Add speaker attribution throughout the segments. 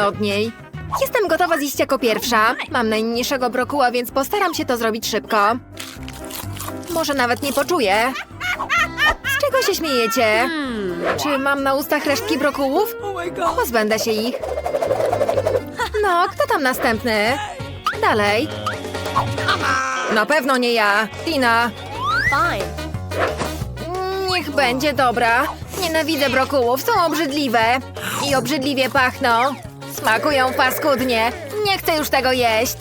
Speaker 1: od niej. Jestem gotowa zjeść jako pierwsza. Mam najmniejszego brokuła, więc postaram się to zrobić szybko. Może nawet nie poczuję. Z czego się śmiejecie? Czy mam na ustach resztki brokułów? Pozbędę się ich. No, kto tam następny? Dalej. Na pewno nie ja. Tina. Niech będzie dobra. Nienawidzę brokułów, są obrzydliwe. I obrzydliwie pachną. Smakują paskudnie. Nie chcę już tego jeść.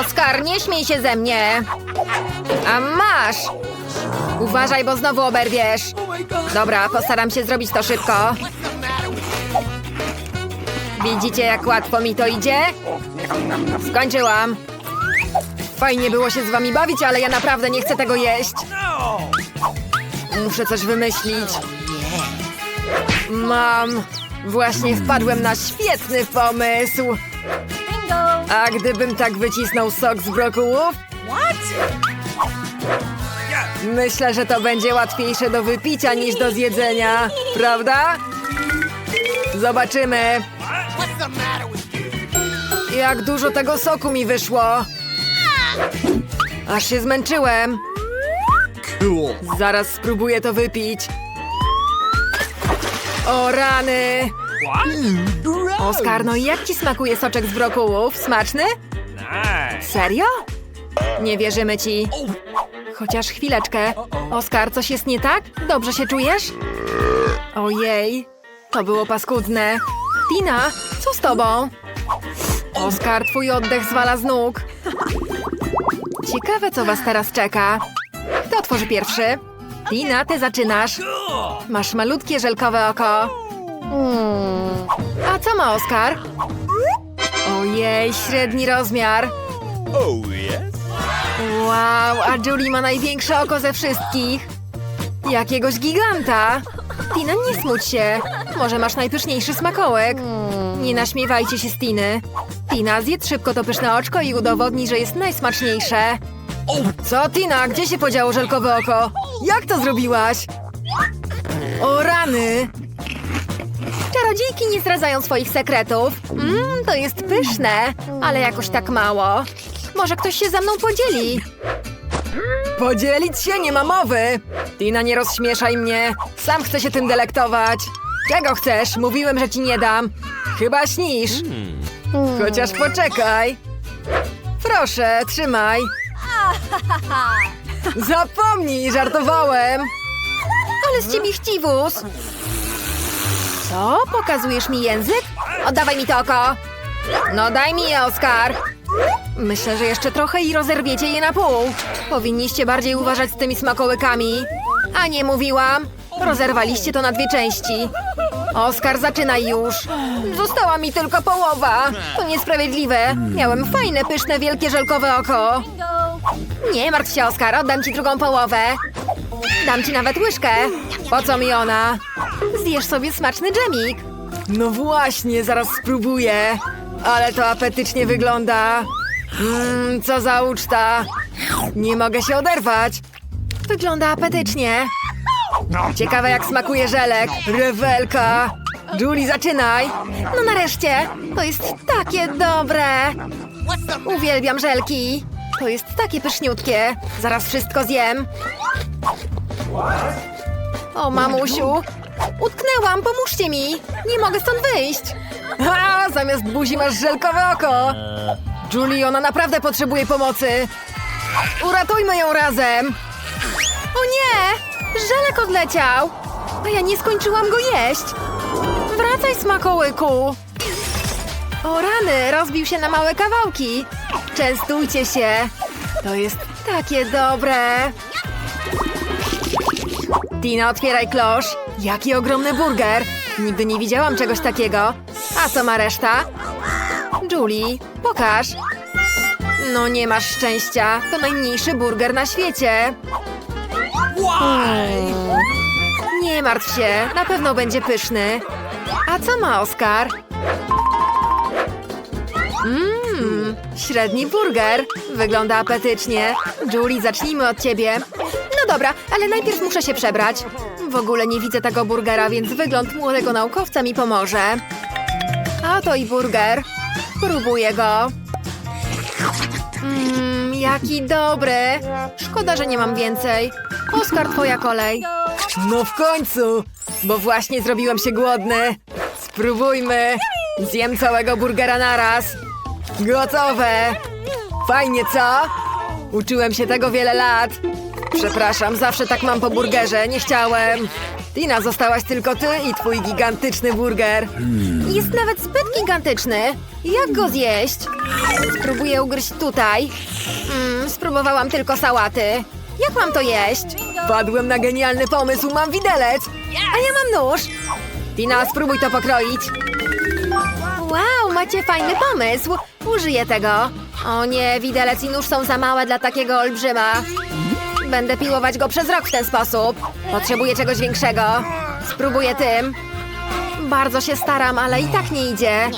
Speaker 1: Oskar, nie śmiej się ze mnie. A masz! Uważaj, bo znowu oberwiesz. Dobra, postaram się zrobić to szybko. Widzicie, jak łatwo mi to idzie? Skończyłam. Fajnie było się z wami bawić, ale ja naprawdę nie chcę tego jeść. Muszę coś wymyślić. Mam. Właśnie wpadłem na świetny pomysł.
Speaker 2: Bingo.
Speaker 1: A gdybym tak wycisnął sok z brokułów?
Speaker 2: What?
Speaker 1: Myślę, że to będzie łatwiejsze do wypicia niż do zjedzenia. Prawda? Zobaczymy. Jak dużo tego soku mi wyszło. Aż się zmęczyłem. Zaraz spróbuję to wypić. O rany! Oskar, no i jak ci smakuje soczek z brokułów? Smaczny? Serio? Nie wierzymy ci. Chociaż chwileczkę. Oskar, coś jest nie tak? Dobrze się czujesz? Ojej, to było paskudne. Tina, co z tobą? Oskar, twój oddech zwala z nóg. Ciekawe, co was teraz czeka. Kto otworzy pierwszy? Tina, ty zaczynasz. Masz malutkie żelkowe oko. Mm. A co ma Oskar? Ojej, średni rozmiar.
Speaker 3: Oh?
Speaker 1: Wow, a Julie ma największe oko ze wszystkich. Jakiegoś giganta. Tina, nie smuć się. Może masz najpyszniejszy smakołek. Nie naśmiewajcie się z Tiny. Tina, zjedz szybko to pyszne oczko i udowodnij, że jest najsmaczniejsze. Co, Tina? Gdzie się podziało żelkowe oko? Jak to zrobiłaś? O rany! Czarodziejki nie zdradzają swoich sekretów. Mmm, to jest pyszne, ale jakoś tak mało. Może ktoś się ze mną podzieli? Podzielić się nie ma mowy! Tina, nie rozśmieszaj mnie. Sam chcę się tym delektować. Czego chcesz? Mówiłem, że ci nie dam. Chyba śnisz. Chociaż poczekaj. Proszę, trzymaj. Zapomnij, żartowałem. Ale z ciebie chciwus. Co? Pokazujesz mi język? Oddawaj mi to oko. No daj mi je, Oskar. Myślę, że jeszcze trochę i rozerwiecie je na pół. Powinniście bardziej uważać z tymi smakołykami. A nie mówiłam. Rozerwaliście to na dwie części. Oskar, zaczynaj już. Została mi tylko połowa. To niesprawiedliwe. Miałem fajne, pyszne, wielkie żelkowe oko. Nie martw się, Oskar, oddam ci drugą połowę. Dam ci nawet łyżkę. Po co mi ona? Zjesz sobie smaczny dżemik. No właśnie, zaraz spróbuję. Ale to apetycznie wygląda. Mmm, co za uczta. Nie mogę się oderwać. Wygląda apetycznie. Ciekawe jak smakuje żelek. Rewelka. Julie, zaczynaj. No nareszcie. To jest takie dobre. Uwielbiam żelki. To jest takie pyszniutkie. Zaraz wszystko zjem. O, mamusiu. Utknęłam, pomóżcie mi. Nie mogę stąd wyjść. A, zamiast buzi masz żelkowe oko. Julie, ona naprawdę potrzebuje pomocy. Uratujmy ją razem. O nie! Żelek odleciał. A ja nie skończyłam go jeść. Wracaj, smakołyku. O rany, rozbił się na małe kawałki. Częstujcie się. To jest takie dobre. Tina, otwieraj klosz. Jaki ogromny burger. Nigdy nie widziałam czegoś takiego. A co ma reszta? Julie, pokaż. No nie masz szczęścia. To najmniejszy burger na świecie.
Speaker 3: Why?
Speaker 1: Nie martw się, na pewno będzie pyszny. A co ma Oskar? Mmm, średni burger. Wygląda apetycznie. Julie, zacznijmy od ciebie. No dobra, ale najpierw muszę się przebrać. W ogóle nie widzę tego burgera, więc wygląd młodego naukowca mi pomoże. A to i burger. Próbuję go. Mmm, jaki dobry. Szkoda, że nie mam więcej. Oskar, twoja kolej. No w końcu, bo właśnie zrobiłem się głodny. Spróbujmy. Zjem całego burgera naraz. Gotowe. Fajnie, co? Uczyłem się tego wiele lat. Przepraszam, zawsze tak mam po burgerze, nie chciałem. Tina, zostałaś tylko ty i twój gigantyczny burger. Jest nawet zbyt gigantyczny. Jak go zjeść? Spróbuję ugryźć tutaj. Mm, spróbowałam tylko sałaty. Jak mam to jeść? Padłem na genialny pomysł, mam widelec. A ja mam nóż. Tina, spróbuj to pokroić. Macie fajny pomysł. Użyję tego. O nie, widelec i nóż są za małe dla takiego olbrzyma. Będę piłować go przez rok w ten sposób. Potrzebuję czegoś większego. Spróbuję tym. Bardzo się staram, ale i tak nie idzie.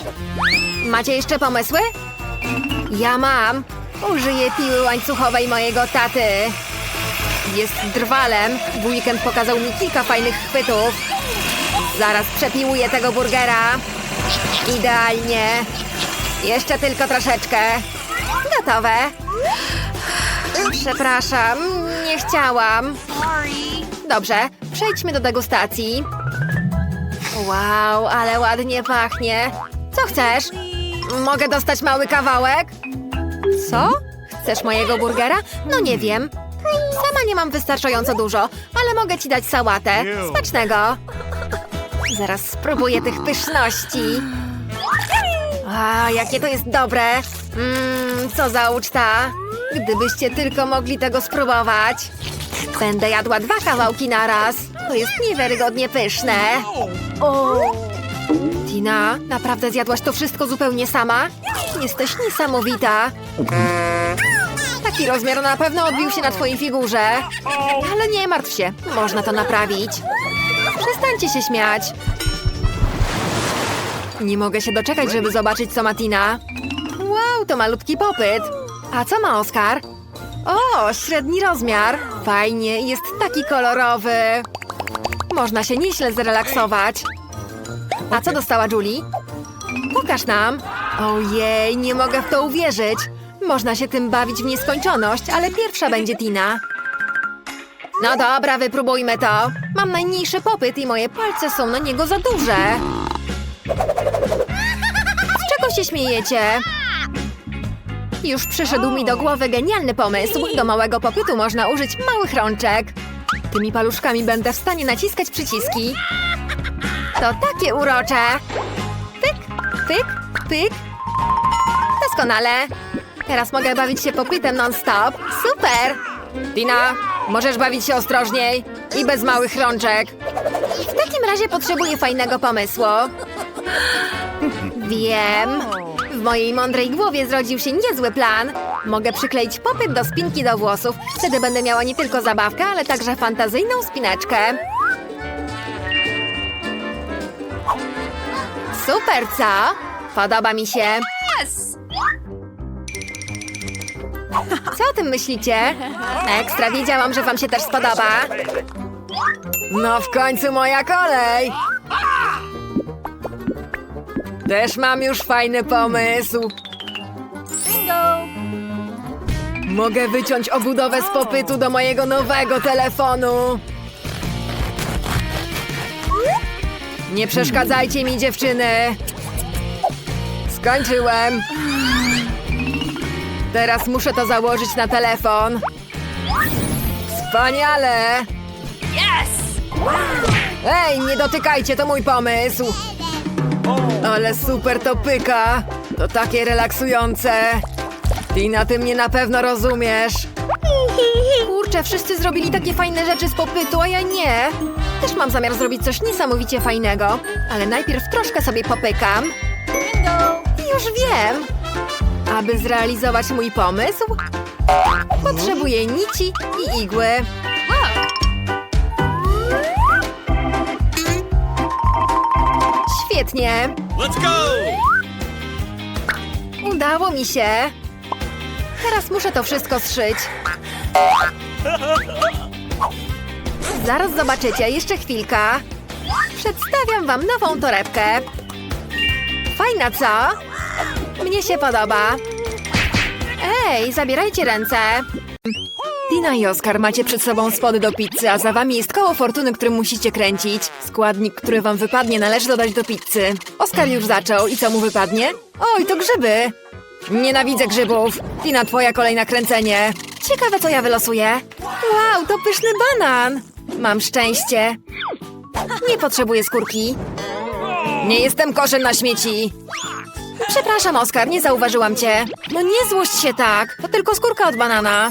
Speaker 1: Macie jeszcze pomysły? Ja mam. Użyję piły łańcuchowej mojego taty. Jest drwalem. W weekend pokazał mi kilka fajnych chwytów. Zaraz przepiłuję tego burgera. Idealnie. Jeszcze tylko troszeczkę. Gotowe. Przepraszam, nie chciałam. Dobrze, przejdźmy do degustacji. Wow, ale ładnie pachnie. Co chcesz? Mogę dostać mały kawałek? Co? Chcesz mojego burgera? No nie wiem. Sama nie mam wystarczająco dużo, ale mogę ci dać sałatę. Smacznego. Zaraz spróbuję tych pyszności. A, jakie to jest dobre. Mmm, co za uczta. Gdybyście tylko mogli tego spróbować. Będę jadła dwa kawałki na raz. To jest niewiarygodnie pyszne. O! Tina, naprawdę zjadłaś to wszystko zupełnie sama? Jesteś niesamowita. Taki rozmiar na pewno odbił się na twojej figurze. Ale nie martw się, można to naprawić. Przestańcie się śmiać. Nie mogę się doczekać, żeby zobaczyć, co ma Tina. Wow, to malutki popyt. A co ma Oskar? O, średni rozmiar. Fajnie, jest taki kolorowy. Można się nieźle zrelaksować. A co dostała Julie? Pokaż nam. Ojej, nie mogę w to uwierzyć. Można się tym bawić w nieskończoność, ale pierwsza będzie Tina. No dobra, wypróbujmy to. Mam najmniejszy popyt i moje palce są na niego za duże. Z czego się śmiejecie? Już przyszedł mi do głowy genialny pomysł. Do małego popytu można użyć małych rączek. Tymi paluszkami będę w stanie naciskać przyciski. To takie urocze. Pyk, pyk, pyk. Doskonale. Teraz mogę bawić się popytem non-stop. Super! Tina, możesz bawić się ostrożniej i bez małych rączek. W takim razie potrzebuję fajnego pomysłu. Wiem. W mojej mądrej głowie zrodził się niezły plan. Mogę przykleić popyt do spinki do włosów. Wtedy będę miała nie tylko zabawkę, ale także fantazyjną spineczkę. Super, co? Podoba mi się. Co o tym myślicie? Ekstra, wiedziałam, że wam się też spodoba. No w końcu moja kolej. Też mam już fajny pomysł.
Speaker 2: Bingo!
Speaker 1: Mogę wyciąć obudowę z popytu do mojego nowego telefonu. Nie przeszkadzajcie mi, dziewczyny. Skończyłem. Teraz muszę to założyć na telefon. Wspaniale! Ej, nie dotykajcie, to mój pomysł. Ale super to pyka. To takie relaksujące. Tina, ty mnie na pewno rozumiesz. Kurczę, wszyscy zrobili takie fajne rzeczy z popytu, a ja nie. Też mam zamiar zrobić coś niesamowicie fajnego, ale najpierw troszkę sobie popykam. Już wiem. Aby zrealizować mój pomysł, potrzebuję nici i igły. Świetnie.
Speaker 3: Let's go!
Speaker 1: Udało mi się. Teraz muszę to wszystko zszyć. Zaraz zobaczycie, jeszcze chwilka. Przedstawiam wam nową torebkę. Fajna, co? Mnie się podoba. Ej, zabierajcie ręce. Tina i Oskar macie przed sobą spody do pizzy, a za wami jest koło fortuny, którym musicie kręcić. Składnik, który wam wypadnie, należy dodać do pizzy. Oskar już zaczął i co mu wypadnie? Oj, to grzyby! Nienawidzę grzybów. Tina, twoja kolejna kręcenie. Ciekawe, co ja wylosuję. Wow, to pyszny banan. Mam szczęście. Nie potrzebuję skórki. Nie jestem koszem na śmieci. Przepraszam, Oskar, nie zauważyłam cię. No nie złość się tak. To tylko skórka od banana.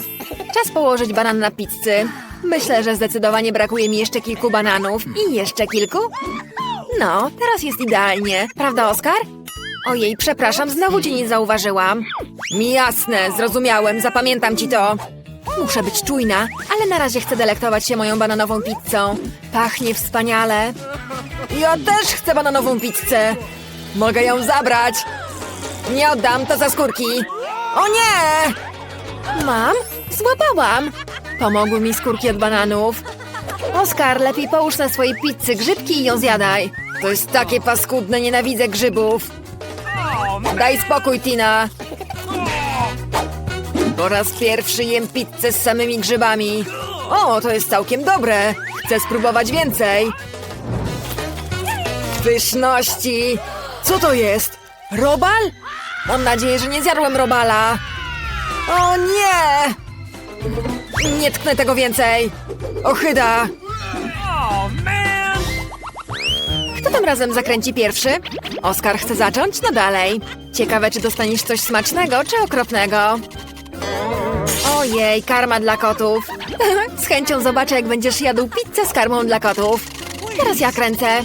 Speaker 1: Czas położyć banan na pizzy. Myślę, że zdecydowanie brakuje mi jeszcze kilku bananów. I jeszcze kilku? No, teraz jest idealnie. Prawda, Oskar? Ojej, przepraszam, znowu cię nie zauważyłam. Jasne, zrozumiałem, zapamiętam ci to. Muszę być czujna, ale na razie chcę delektować się moją bananową pizzą. Pachnie wspaniale. Ja też chcę bananową pizzę. Mogę ją zabrać. Nie oddam to za skórki. O nie! Mam? Złapałam. Pomogły mi skórki od bananów. Oskar, lepiej połóż na swojej pizzy grzybki i ją zjadaj. To jest takie paskudne, nienawidzę grzybów. Daj spokój, Tina. Po raz pierwszy jem pizzę z samymi grzybami. O, to jest całkiem dobre. Chcę spróbować więcej. Pyszności. Co to jest? Robal? Mam nadzieję, że nie zjadłem robala. O nie! Nie tknę tego więcej. Ochyda.
Speaker 3: Oh!
Speaker 1: Kto tym razem zakręci pierwszy? Oskar chce zacząć? No dalej. Ciekawe, czy dostaniesz coś smacznego, czy okropnego. Ojej, karma dla kotów. z chęcią zobaczę, jak będziesz jadł pizzę z karmą dla kotów. Teraz ja kręcę.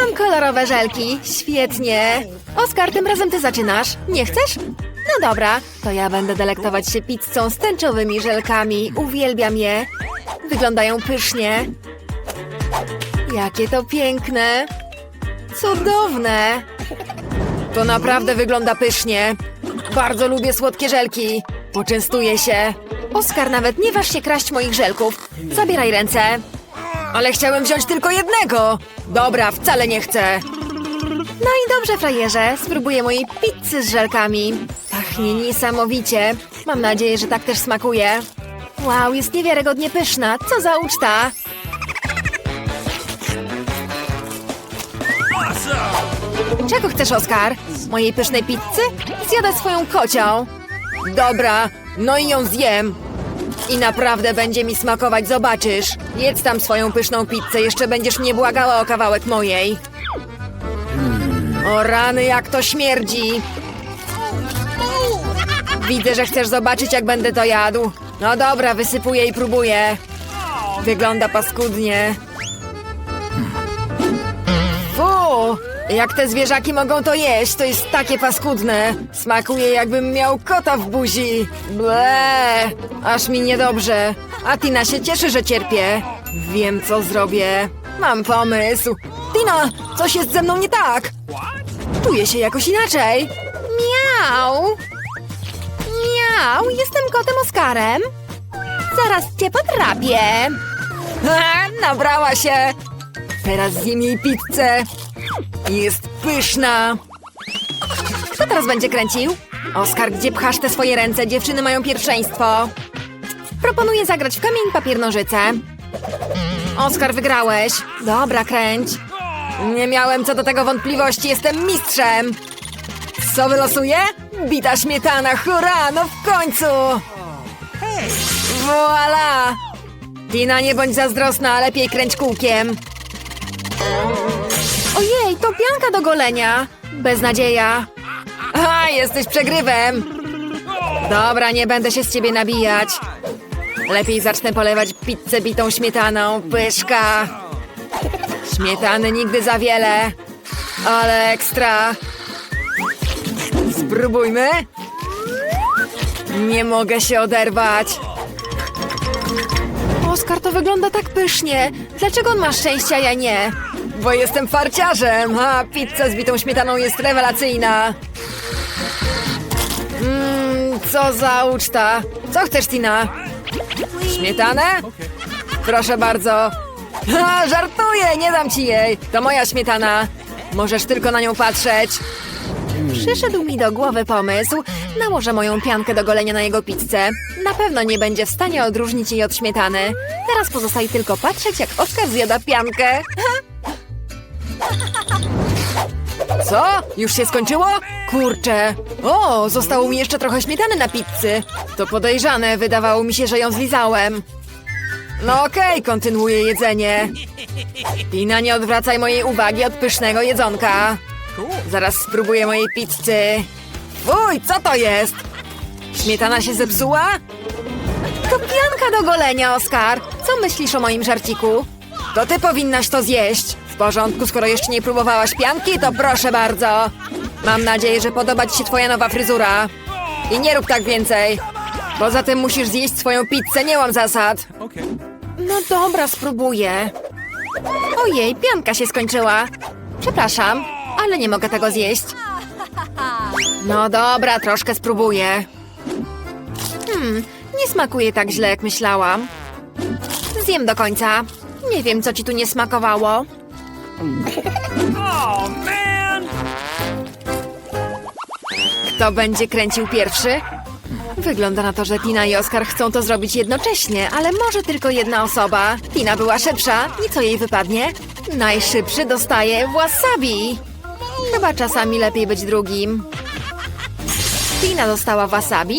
Speaker 1: Mam kolorowe żelki. Świetnie. Oskar, tym razem ty zaczynasz. Nie chcesz? No dobra, to ja będę delektować się pizzą z tęczowymi żelkami. Uwielbiam je. Wyglądają pysznie. Jakie to piękne! Cudowne! To naprawdę wygląda pysznie. Bardzo lubię słodkie żelki. Poczęstuję się. Oskar, nawet nie waż się kraść moich żelków. Zabieraj ręce. Ale chciałem wziąć tylko jednego. Dobra, wcale nie chcę. No i dobrze, frajerze. Spróbuję mojej pizzy z żelkami. Pachnie niesamowicie. Mam nadzieję, że tak też smakuje. Wow, jest niewiarygodnie pyszna. Co za uczta. Czego chcesz, Oskar? Mojej pysznej pizzy? Zjadę swoją kocią. Dobra, no i ją zjem. I naprawdę będzie mi smakować, zobaczysz. Jedz tam swoją pyszną pizzę, jeszcze będziesz mnie błagała o kawałek mojej. O rany, jak to śmierdzi. Widzę, że chcesz zobaczyć, jak będę to jadł. No dobra, wysypuję i próbuję. Wygląda paskudnie. Fu! Jak te zwierzaki mogą to jeść? To jest takie paskudne. Smakuje jakbym miał kota w buzi. Ble! Aż mi niedobrze. A Tina się cieszy, że cierpię. Wiem, co zrobię. Mam pomysł. Tina, coś jest ze mną nie tak. Czuję się jakoś inaczej. Miau! Miau, jestem kotem Oskarem. Zaraz cię podrapię. Ha, nabrała się. Teraz zjem jej pizzę. Jest pyszna. Kto teraz będzie kręcił? Oskar, gdzie pchasz te swoje ręce? Dziewczyny mają pierwszeństwo. Proponuję zagrać w kamień, papier, nożyce. Oskar, wygrałeś. Dobra, kręć. Nie miałem co do tego wątpliwości, jestem mistrzem. Co wylosuję? Bita śmietana, hurra, no w końcu! Voila! Tina, nie bądź zazdrosna, lepiej kręć kółkiem. Ojej, to pianka do golenia. Beznadzieja. Aha, jesteś przegrywem. Dobra, nie będę się z ciebie nabijać. Lepiej zacznę polewać pizzę bitą śmietaną. Pyszka. Śmietany nigdy za wiele. Ale ekstra. Spróbujmy. Nie mogę się oderwać. Oskar, to wygląda tak pysznie. Dlaczego on ma szczęście, a ja nie? Bo jestem farciarzem, a pizza z bitą śmietaną jest rewelacyjna. Mmm, co za uczta. Co chcesz, Tina? Śmietanę? Proszę bardzo. Ha, żartuję, nie dam ci jej. To moja śmietana. Możesz tylko na nią patrzeć. Przyszedł mi do głowy pomysł. Nałożę moją piankę do golenia na jego pizzę. Na pewno nie będzie w stanie odróżnić jej od śmietany. Teraz pozostaje tylko patrzeć, jak Oskar zjada piankę. Co? Już się skończyło? Kurczę. O, zostało mi jeszcze trochę śmietany na pizzy. To podejrzane, wydawało mi się, że ją zlizałem. No okej, kontynuuję jedzenie. Tina, nie odwracaj mojej uwagi od pysznego jedzonka. Zaraz spróbuję mojej pizzy. Fuj, co to jest? Śmietana się zepsuła? To pianka do golenia, Oskar. Co myślisz o moim żarciku? To ty powinnaś to zjeść. W porządku, skoro jeszcze nie próbowałaś pianki, to proszę bardzo. Mam nadzieję, że podoba ci się twoja nowa fryzura. I nie rób tak więcej. Poza tym musisz zjeść swoją pizzę, nie mam zasad.
Speaker 3: Okay.
Speaker 1: No dobra, spróbuję. Ojej, pianka się skończyła. Przepraszam, ale nie mogę tego zjeść. No dobra, troszkę spróbuję. Hmm, nie smakuje tak źle, jak myślałam. Zjem do końca. Nie wiem, co ci tu nie smakowało.
Speaker 3: Oh!
Speaker 1: Kto będzie kręcił pierwszy? Wygląda na to, że Tina i Oskar chcą to zrobić jednocześnie, ale może tylko jedna osoba. Tina była szybsza i co jej wypadnie? Najszybszy dostaje wasabi. Chyba czasami lepiej być drugim. Tina dostała wasabi.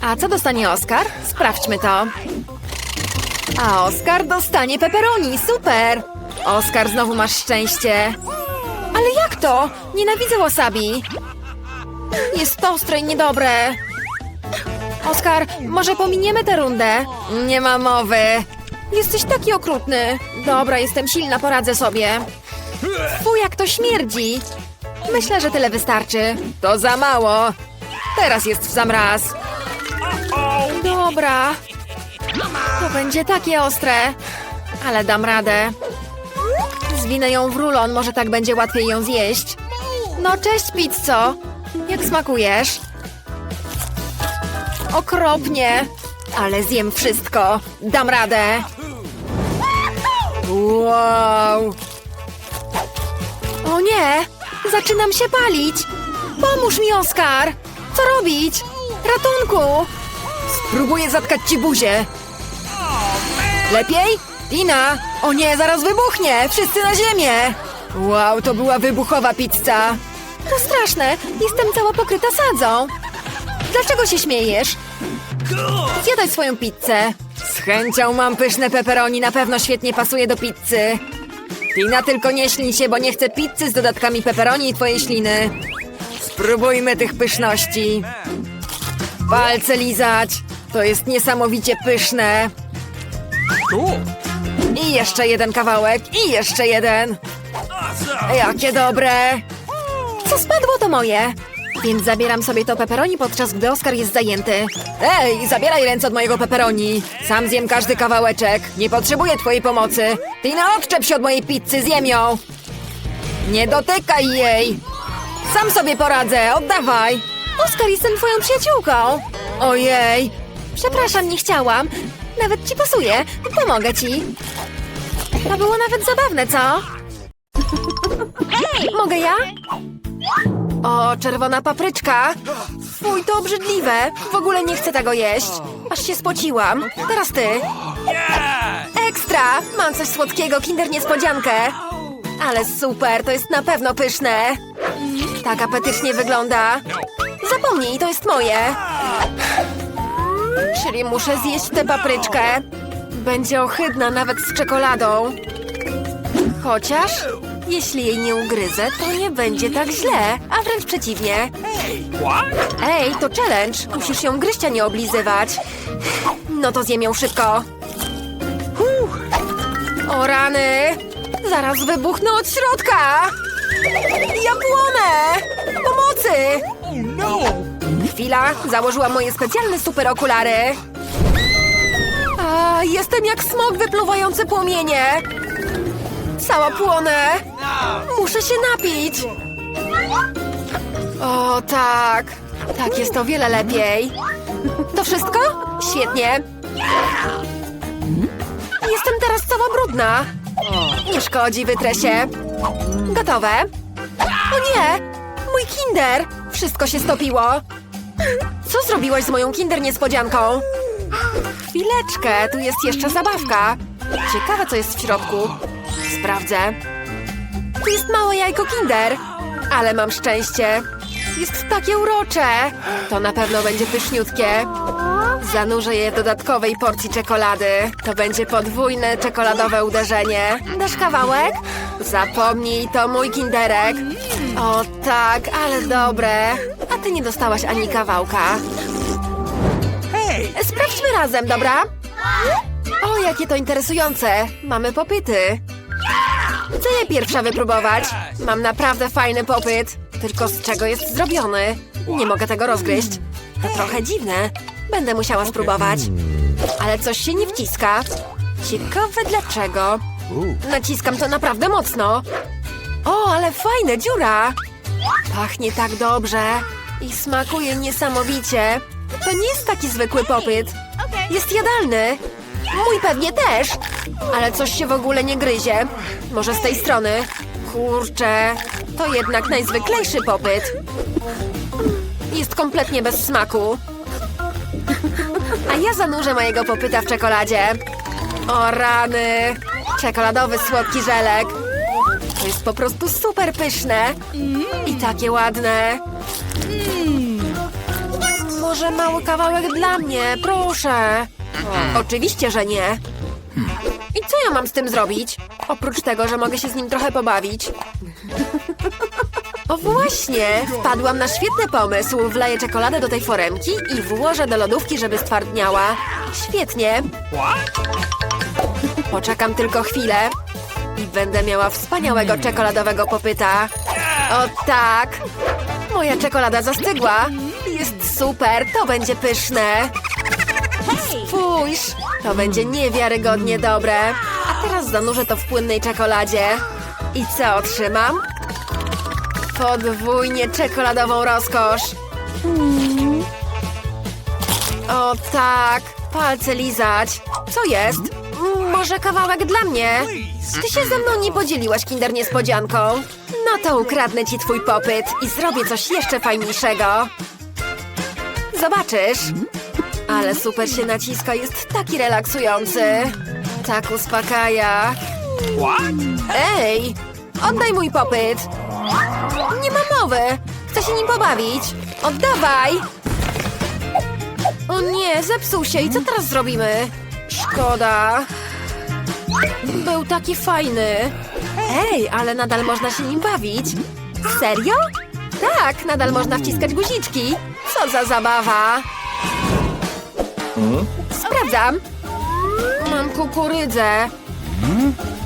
Speaker 1: A co dostanie Oskar? Sprawdźmy to. A Oskar dostanie pepperoni. Super! Oskar, znowu masz szczęście. Ale jak to? Nienawidzę wasabi. Jest ostre i niedobre. Oskar, może pominiemy tę rundę? Nie ma mowy. Jesteś taki okrutny. Dobra, jestem silna, poradzę sobie. Fuj, jak to śmierdzi. Myślę, że tyle wystarczy. To za mało. Teraz jest w sam raz.
Speaker 3: Oh,
Speaker 1: Dobra. To będzie takie ostre. Ale dam radę. Zwinę ją w rulon, może tak będzie łatwiej ją zjeść. No cześć, pizzo. Jak smakujesz? Okropnie. Ale zjem wszystko. Dam radę. Wow. O nie! Zaczynam się palić. Pomóż mi, Oskar. Co robić? Ratunku! Spróbuję zatkać ci buzię. Lepiej? Tina! O nie, zaraz wybuchnie! Wszyscy na ziemię! Wow, to była wybuchowa pizza. To straszne. Jestem cała pokryta sadzą. Dlaczego się śmiejesz? Zjadaj swoją pizzę. Z chęcią mam pyszne pepperoni, na pewno świetnie pasuje do pizzy. Tina, tylko nie ślij się, bo nie chcę pizzy z dodatkami pepperoni i twojej śliny. Spróbujmy tych pyszności. Palce lizać. To jest niesamowicie pyszne. I jeszcze jeden kawałek, i jeszcze jeden. Jakie dobre! Co spadło to moje? Więc zabieram sobie to pepperoni, podczas gdy Oskar jest zajęty. Ej, zabieraj ręce od mojego pepperoni. Sam zjem każdy kawałeczek. Nie potrzebuję twojej pomocy. Tina, odczep się od mojej pizzy, zjem ją. Nie dotykaj jej. Sam sobie poradzę, oddawaj. Oskar, jestem twoją przyjaciółką. Ojej. Przepraszam, nie chciałam. Nawet ci pasuje. Pomogę ci. To było nawet zabawne, co? Mogę ja? O, czerwona papryczka. Fuj, to obrzydliwe. W ogóle nie chcę tego jeść. Aż się spociłam. Teraz ty. Ekstra! Mam coś słodkiego, kinder niespodziankę. Ale super, to jest na pewno pyszne. Tak apetycznie wygląda. Zapomnij, to jest moje. Czyli muszę zjeść tę papryczkę. Będzie ohydna nawet z czekoladą. Chociaż, jeśli jej nie ugryzę, to nie będzie tak źle, a wręcz przeciwnie. Ej, to challenge. Musisz ją gryźć, a nie oblizywać. No to zjem ją szybko. O rany! Zaraz wybuchnę od środka! Ja płonę! Pomocy! Chwila, założyłam moje specjalne super okulary. A, jestem jak smok wypluwający płomienie. Cała płonę. Muszę się napić. O, tak. Tak, jest o wiele lepiej. To wszystko? Świetnie. Jestem teraz cała brudna. Nie szkodzi, wytrę się. Gotowe? O nie! Mój kinder! Wszystko się stopiło. Co zrobiłaś z moją kinder niespodzianką? Chwileczkę, tu jest jeszcze zabawka. Ciekawe, co jest w środku. Sprawdzę. Tu jest małe jajko kinder. Ale mam szczęście. Jest takie urocze. To na pewno będzie pyszniutkie. Zanurzę je dodatkowej porcji czekolady. To będzie podwójne czekoladowe uderzenie. Dasz kawałek? Zapomnij, to mój kinderek. O tak, ale dobre. A ty nie dostałaś ani kawałka.
Speaker 3: Hey!
Speaker 1: Sprawdźmy razem, dobra? O, jakie to interesujące. Mamy popyty. Chcę je pierwsza wypróbować. Mam naprawdę fajny popyt. Tylko z czego jest zrobiony? Nie mogę tego rozgryźć. To trochę dziwne. Będę musiała spróbować. Ale coś się nie wciska. Ciekawe dlaczego. Naciskam to naprawdę mocno. O, ale fajne, dziura. Pachnie tak dobrze. I smakuje niesamowicie. To nie jest taki zwykły popyt. Jest jadalny. Mój pewnie też. Ale coś się w ogóle nie gryzie. Może z tej strony. Kurczę, to jednak najzwyklejszy popyt. Jest kompletnie bez smaku. A ja zanurzę mojego popyta w czekoladzie. O rany! Czekoladowy słodki żelek. To jest po prostu super pyszne. I takie ładne. Może mały kawałek dla mnie, proszę. Oczywiście, że nie. Co ja mam z tym zrobić? Oprócz tego, że mogę się z nim trochę pobawić. O właśnie! Wpadłam na świetny pomysł. Wleję czekoladę do tej foremki i włożę do lodówki, żeby stwardniała. Świetnie. Poczekam tylko chwilę i będę miała wspaniałego czekoladowego popyta. O tak! Moja czekolada zastygła. Jest super, to będzie pyszne. Spójrz, to będzie niewiarygodnie dobre. A teraz zanurzę to w płynnej czekoladzie. I co otrzymam? Podwójnie czekoladową rozkosz. O tak, palce lizać. Co jest? Może kawałek dla mnie? Ty się ze mną nie podzieliłaś kinder niespodzianką. No to ukradnę ci twój popyt i zrobię coś jeszcze fajniejszego. Zobaczysz. Ale super się naciska, jest taki relaksujący. Tak uspokaja.
Speaker 3: What?
Speaker 1: Ej, oddaj mój popyt. Nie ma mowy. Chcę się nim pobawić. Oddawaj. O nie, zepsuł się. I co teraz zrobimy? Szkoda. Był taki fajny. Ej, ale nadal można się nim bawić. Serio? Tak, nadal można wciskać guziczki. Co za zabawa. Sprawdzam. Mam kukurydzę.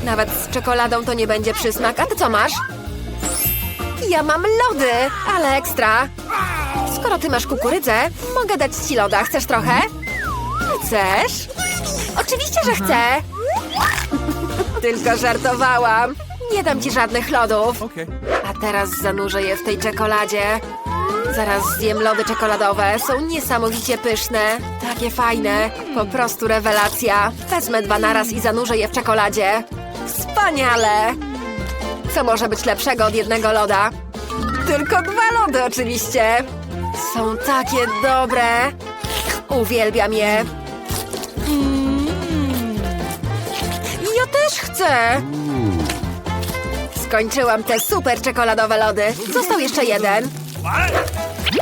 Speaker 1: Nawet z czekoladą to nie będzie przysmak. A ty co masz? Ja mam lody, ale ekstra. Skoro ty masz kukurydzę, mogę dać ci loda. Chcesz trochę? Chcesz? Oczywiście, że chcę. Tylko żartowałam. Nie dam ci żadnych lodów. A teraz zanurzę je w tej czekoladzie. Zaraz zjem lody czekoladowe. Są niesamowicie pyszne. Takie fajne. Po prostu rewelacja. Wezmę dwa naraz i zanurzę je w czekoladzie. Wspaniale! Co może być lepszego od jednego loda? Tylko dwa lody oczywiście. Są takie dobre. Uwielbiam je. Mm. Ja też chcę. Skończyłam te super czekoladowe lody. Został jeszcze jeden.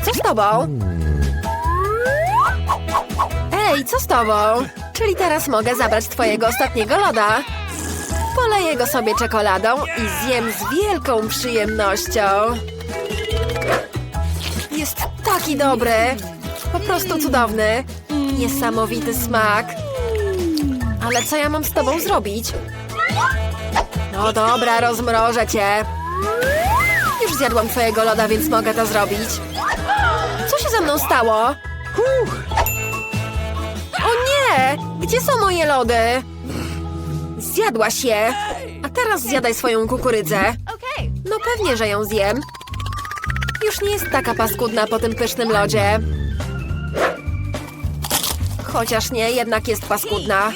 Speaker 1: Co z tobą? Ej, co z tobą? Czyli teraz mogę zabrać twojego ostatniego loda. Poleję go sobie czekoladą i zjem z wielką przyjemnością. Jest taki dobry. Po prostu cudowny. Niesamowity smak. Ale co ja mam z tobą zrobić? No dobra, rozmrożę cię. Zjadłam twojego loda, więc mogę to zrobić. Co się ze mną stało? O nie! Gdzie są moje lody? Zjadłaś je. A teraz zjadaj swoją kukurydzę. No pewnie, że ją zjem. Już nie jest taka paskudna po tym pysznym lodzie. Chociaż nie, jednak jest paskudna.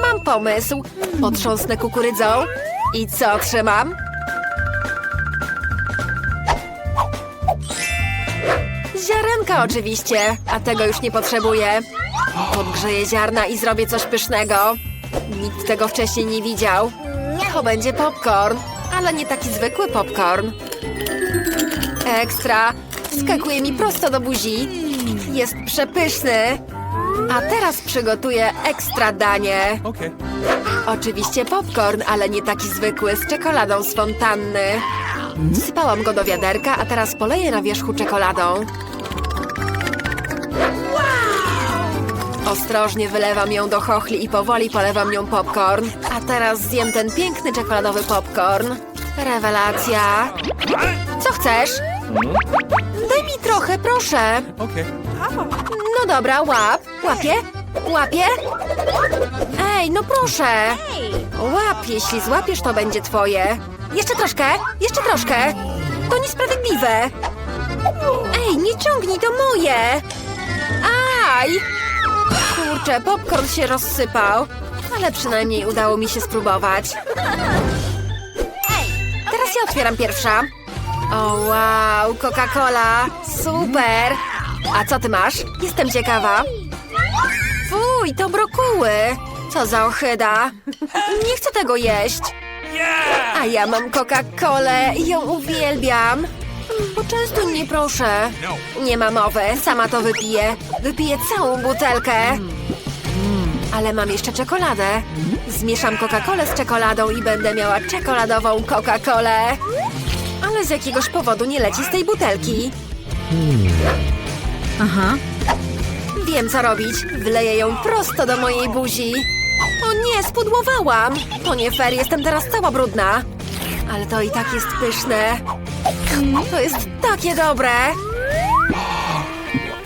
Speaker 1: Mam pomysł. Potrząsnę kukurydzą. I co trzymam? Ziarenka oczywiście, a tego już nie potrzebuję. Podgrzeję ziarna i zrobię coś pysznego. Nikt tego wcześniej nie widział. To będzie popcorn, ale nie taki zwykły popcorn. Ekstra! Skakuje mi prosto do buzi. Jest przepyszny. A teraz przygotuję ekstra danie.
Speaker 3: Okay.
Speaker 1: Oczywiście popcorn, ale nie taki zwykły, z czekoladą z fontanny. Wsypałam go do wiaderka, a teraz poleję na wierzchu czekoladą. Ostrożnie wylewam ją do chochli i powoli polewam nią popcorn. A teraz zjem ten piękny czekoladowy popcorn. Rewelacja. Co chcesz? Daj mi trochę, proszę. No dobra, łap. Łapie? Łapie? Ej, no proszę. Łap, jeśli złapiesz, to będzie twoje. Jeszcze troszkę, jeszcze troszkę. To niesprawiedliwe. Ej, nie ciągnij, to moje. Aj! Kurczę, popcorn się rozsypał. Ale przynajmniej udało mi się spróbować. Teraz ja otwieram pierwsza. O wow, Coca-Cola! Super! A co ty masz? Jestem ciekawa. Fuj, to brokuły! Co za ochyda! Nie chcę tego jeść! A ja mam Coca-Colę i ją uwielbiam! Poczęstuj mnie proszę! Nie ma mowy, sama to wypiję. Wypiję całą butelkę. Ale mam jeszcze czekoladę. Zmieszam Coca-Colę z czekoladą i będę miała czekoladową Coca-Colę. Ale z jakiegoś powodu nie leci z tej butelki.
Speaker 2: Aha.
Speaker 1: Wiem, co robić. Wleję ją prosto do mojej buzi. O nie, spudłowałam. To nie fair, jestem teraz cała brudna. Ale to i tak jest pyszne. To jest takie dobre.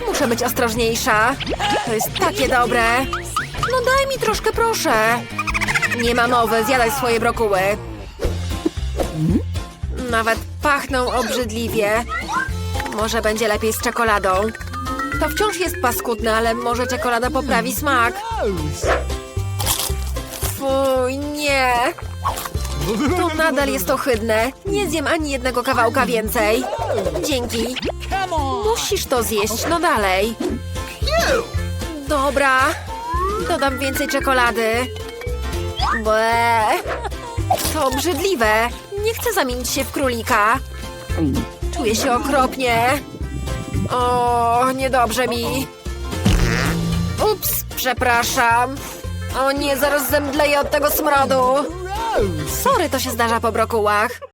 Speaker 1: Muszę być ostrożniejsza. To jest takie dobre. No daj mi troszkę, proszę. Nie ma mowy, zjadaj swoje brokuły. Nawet pachną obrzydliwie. Może będzie lepiej z czekoladą. To wciąż jest paskudne, ale może czekolada poprawi smak. Fuj, nie. To nadal jest ohydne. Nie zjem ani jednego kawałka więcej. Dzięki. Musisz to zjeść, no dalej. Dobra. Dodam więcej czekolady. Ble. To obrzydliwe. Nie chcę zamienić się w królika. Czuję się okropnie. O, niedobrze mi. Ups, przepraszam. O nie, zaraz zemdleję od tego smrodu. Sorry, to się zdarza po brokułach.